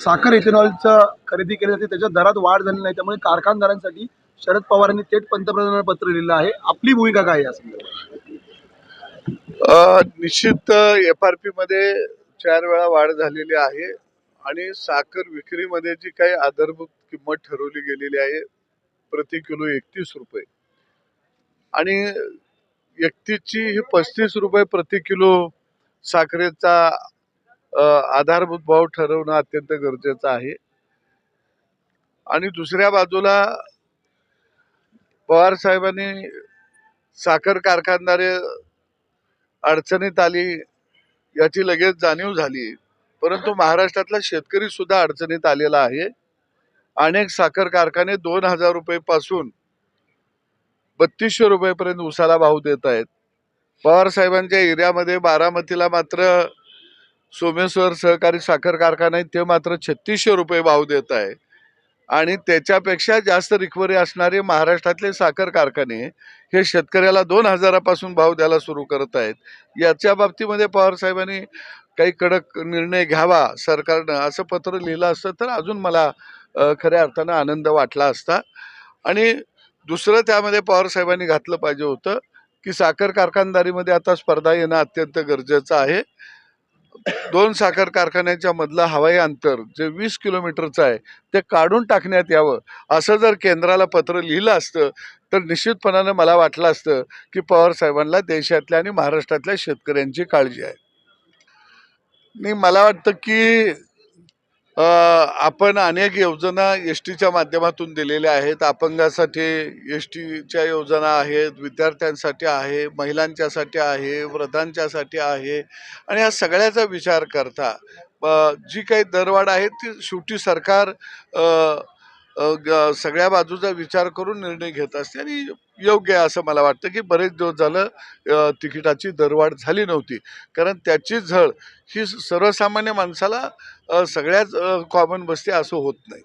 साखर इथेनॉलचं खरेदी केली जाते त्याच्या दरात वाढ झाली नाही त्यामुळे कारखानदारांसाठी शरद पवारांनी थेट पंतप्रधानांना पत्र लिहिलं आहे. आपली भूमिका काय आहे या निश्चित एफ आर पी मध्ये चार वेळा वाढ झालेली आहे आणि साखर विक्रीमध्ये जी काही आधारभूत किंमत ठरवली गेलेली आहे प्रति किलो एकतीस रुपये. आणि व्यक्तीची ही पस्तीस रुपये प्रति किलो साखरेचा आधारभूत भाव ठरवणं अत्यंत गरजेचं आहे. आणि दुसऱ्या बाजूला पवार साहेबांनी साखर कारखानदारे अडचणीत आली याची लगेच जाणीव झाली. परंतु महाराष्ट्रातला शेतकरी सुद्धा अडचणीत आलेला आहे. अनेक साखर कारखाने दोन हजार रुपये पासून बत्तीसशे रुपयेपर्यंत उसाला भाव देत आहेत. पवार साहेबांच्या एरियामध्ये बारामतीला मात्र सोमेश्वर सहकारी साखर कारखाना आहे ते मात्र छत्तीसशे रुपये भाव देत आहे. आणि त्याच्यापेक्षा जास्त रिकव्हरी असणारे महाराष्ट्रातले साखर कारखाने हे शेतकऱ्याला दोन हजारापासून भाव द्यायला सुरू करत आहेत. याच्या बाबतीमध्ये पवार साहेबांनी काही कडक निर्णय घ्यावा सरकारनं असं पत्र लिहिलं असतं तर अजून मला खऱ्या अर्थानं आनंद वाटला असता. आणि दुसरं त्यामध्ये पवार साहेबांनी घातलं पाहिजे होतं की साखर कारखानदारीमध्ये आता स्पर्धा येणं अत्यंत गरजेचं आहे. दोन साखर कारखान्याच्या मधलं हवाई अंतर जे वीस किलोमीटरचं आहे ते काढून टाकण्यात यावं. असं जर केंद्राला पत्र लिहिलं असतं तर निश्चितपणानं मला वाटलं असतं की पवार साहेबांना देशातल्या आणि महाराष्ट्रातल्या शेतकऱ्यांची काळजी आहे. नाही मला वाटतं की आपण अनेक योजना एस टीच्या माध्यमातून दिलेल्या आहेत. अपंगासाठी एस टीच्या योजना आहेत विद्यार्थ्यांसाठी आहे महिलांच्यासाठी आहे वृद्धांच्यासाठी आहे. आणि या सगळ्याचा विचार करता जी काही दरवाढ आहे ती शेवटी सरकार सगळ्या बाजूचा विचार करून निर्णय घेत असते आणि योग्य आहे असं मला वाटतं की बरेच दिवस झालं तिकिटाची दरवाढ झाली नव्हती. कारण त्याची झळ ही सर्वसामान्य माणसाला सगळ्याच कॉमन बसते असं होत नाही.